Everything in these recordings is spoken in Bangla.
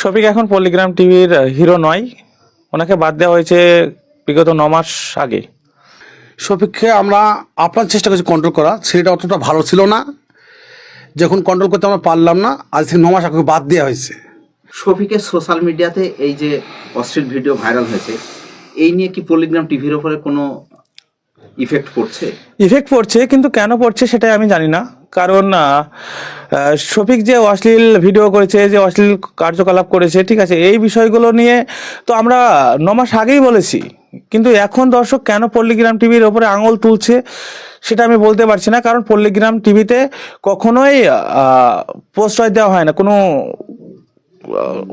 শফিক এখন পল্লিগ্রাম টিভির হিরো নয়। ওনাকে বাদ দেওয়া হয়েছে বিগত ন মাস আগে। শফিককে আমরা আপনার চেষ্টা করছি কন্ট্রোল করা। ছেলেটা অতটা ভালো ছিল না। যখন কন্ট্রোল করতে আমরা পারলাম না আজ থেকে ন মাস আগে বাদ দেওয়া হয়েছে। শফিকের সোশ্যাল মিডিয়াতে এই যে অশ্লীল ভিডিও ভাইরাল হয়েছে এই নিয়ে কি পলিগ্রাম টিভির ওপরে কোনো ইফেক্ট পড়ছে? ইফেক্ট পড়ছে কিন্তু কেন পড়ছে সেটাই আমি জানি না। কারণ শফিক যে অশ্লীল ভিডিও করেছে, যে অশ্লীল কার্যকলাপ করেছে, ঠিক আছে, এই বিষয়গুলো নিয়ে তো আমরা নমাস আগেই বলেছি। কিন্তু এখন দর্শক কেন পল্লীগ্রাম টিভির ওপরে আঙুল তুলছে সেটা আমি বলতে পারছি না, কারণ পল্লীগ্রাম টিভিতে কখনোই প্রশ্রয় দেওয়া হয় না। কোনো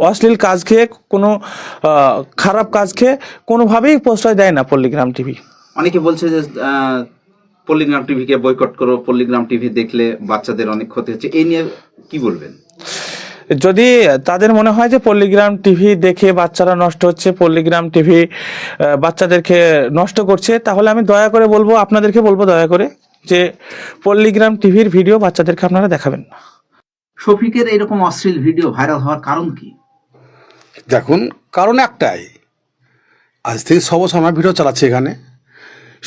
অশ্লীল কাজ খেয়ে, কোনো খারাপ কাজ খেয়ে কোনোভাবেই প্রশ্রয় দেয় না পল্লীগ্রাম টিভি। অনেকে বলছে যে পল্লিগ্রাম টিভিকে বয়কট করো পল্লিগ্রাম টিভি দেখলে বাচ্চাদের অনেক ক্ষতি হচ্ছে। এই নিয়ে কি বলবেন? যদি তাদের মনে হয় যে পল্লিগ্রাম টিভি দেখে বাচ্চারা নষ্ট হচ্ছে পল্লিগ্রাম টিভি বাচ্চাদেরকে নষ্ট করছে তাহলে আমি দয়া করে বলব আপনাদেরকে বলব দয়া করে যে পল্লিগ্রাম টিভির ভিডিও বাচ্চাদেরকে আপনারা দেখাবেন না। শফিকের এরকম অশ্লীল ভিডিও ভাইরাল হওয়ার কারণ কি? দেখুন কারণ একটাই। আজ থেকে ছ বছর আমরা ভিডিও চালাচ্ছে এখানে।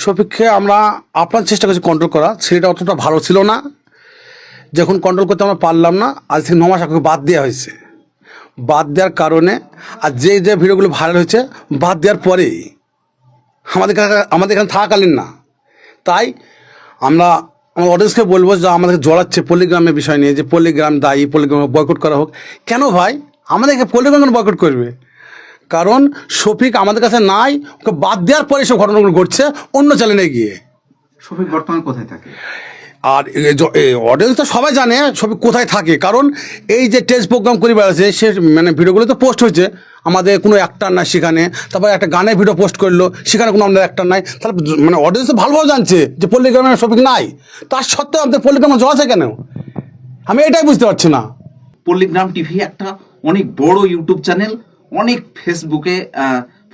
শফিককে আমরা আপনার চেষ্টা করছি কন্ট্রোল করা। ছেলেটা অতটা ভালো ছিল না। যখন কন্ট্রোল করতে আমরা পারলাম না, আজ থেকে নমাস আগে বাদ দেওয়া হয়েছে। বাদ দেওয়ার কারণে আর যে যে ভিডিওগুলো ভাইরাল হয়েছে, বাদ দেওয়ার পরেই আমাদের আমাদের এখানে থাকাকালীন না। তাই আমরা, আমার অডিয়েন্সকে বলব যে আমাদেরকে জড়াচ্ছে পল্লিগ্রামের বিষয় নিয়ে, যে পল্লিগ্রাম দায়ী পল্লিগ্রাম বয়কট করা হোক। কেন ভাই? আমাদেরকে পল্লিগ্রাম কেন বয়কট করবে? কারণ শফিক আমাদের কাছে নাই ওকে বাদ দেওয়ার পরে সব ঘটনাগুলো ঘটছে অন্য চ্যানেলে গিয়ে। শফিক বর্তমানে কোথায় থাকে? আর অডিয়েন্স তো সবাই জানে শফিক কোথায় থাকে কারণ এই যে টেস্ট প্রোগ্রাম করে বেড়াচ্ছে সে মানে ভিডিওগুলো তো পোস্ট হয়েছে আমাদের কোনো অ্যাক্টার নাই সেখানে তারপর একটা গানের ভিডিও পোস্ট করল সেখানে কোনো আমাদের অ্যাক্টার নাই তাহলে মানে অডিয়েন্স তো ভালোভাবে জানছে যে পল্লিগ্রামের শফিক নাই তার সত্ত্বেও আমাদের পল্লিগ্রামে আছে কেন? আমি এটাই বুঝতে পারছি না। পল্লিগ্রাম টিভি একটা অনেক বড় ইউটিউব চ্যানেল অনেক ফেসবুকে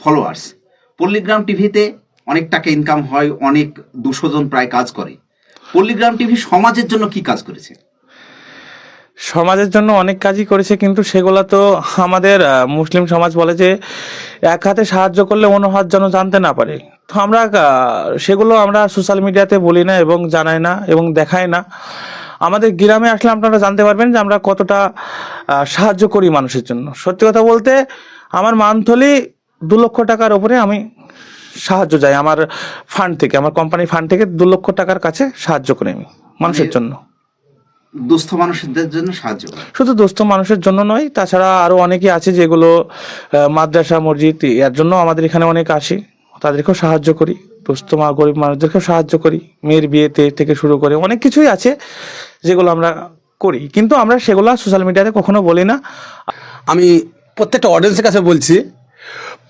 ফলোয়ার্স পল্লিগ্রাম টিভিতে অনেক টাকা ইনকাম হয়, অনেক দুশো জন প্রায় কাজ করে। পল্লিগ্রাম টিভি সমাজের জন্য কি কাজ করেছে? সমাজের জন্য অনেক কাজই করেছে, কিন্তু সেগুলো তো আমাদের মুসলিম সমাজ বলে যে এক হাতে সাহায্য করলে অন্য হাত যেন জানতে না পারে। তো আমরা সেগুলো আমরা সোশ্যাল মিডিয়াতে বলি না এবং জানাই না এবং দেখাই না। আমাদের গ্রামে আসলে আপনারা জানতে পারবেন যে আমরা কতটা সাহায্য করি মানুষের জন্য। সত্যি কথা বলতে আমার মান্থলি দু লক্ষ টাকার ওপরে আমি সাহায্য চাই আমার ফান্ড থেকে আমার কোম্পানি ফান্ড থেকে দু লক্ষ টাকার কাছে সাহায্য করি আমি মানুষের জন্য। দুস্থ মানুষদের জন্য সাহায্য শুধু দুস্থ মানুষের জন্য নয় তাছাড়া আরও অনেকে আছে যেগুলো মাদ্রাসা মসজিদ এর জন্য আমাদের এখানে অনেক আসে তাদেরকেও সাহায্য করি। মা গরিব মানুষদেরকে সাহায্য করি। মেয়ের বিয়েতে থেকে শুরু করে অনেক কিছুই আছে যেগুলো আমরা করি। কিন্তু আমরা সেগুলো সোশ্যাল মিডিয়াতে কখনো বলি না। আমি প্রত্যেকটা অডিয়েন্সের কাছে বলছি,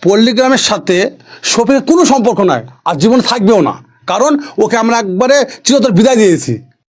পল্লিগ্রামের সাথে শফিকের কোনো সম্পর্ক নাই, আর জীবন থাকবেও না। কারণ ওকে আমরা একবারে চিরতর বিদায় দিয়েছি।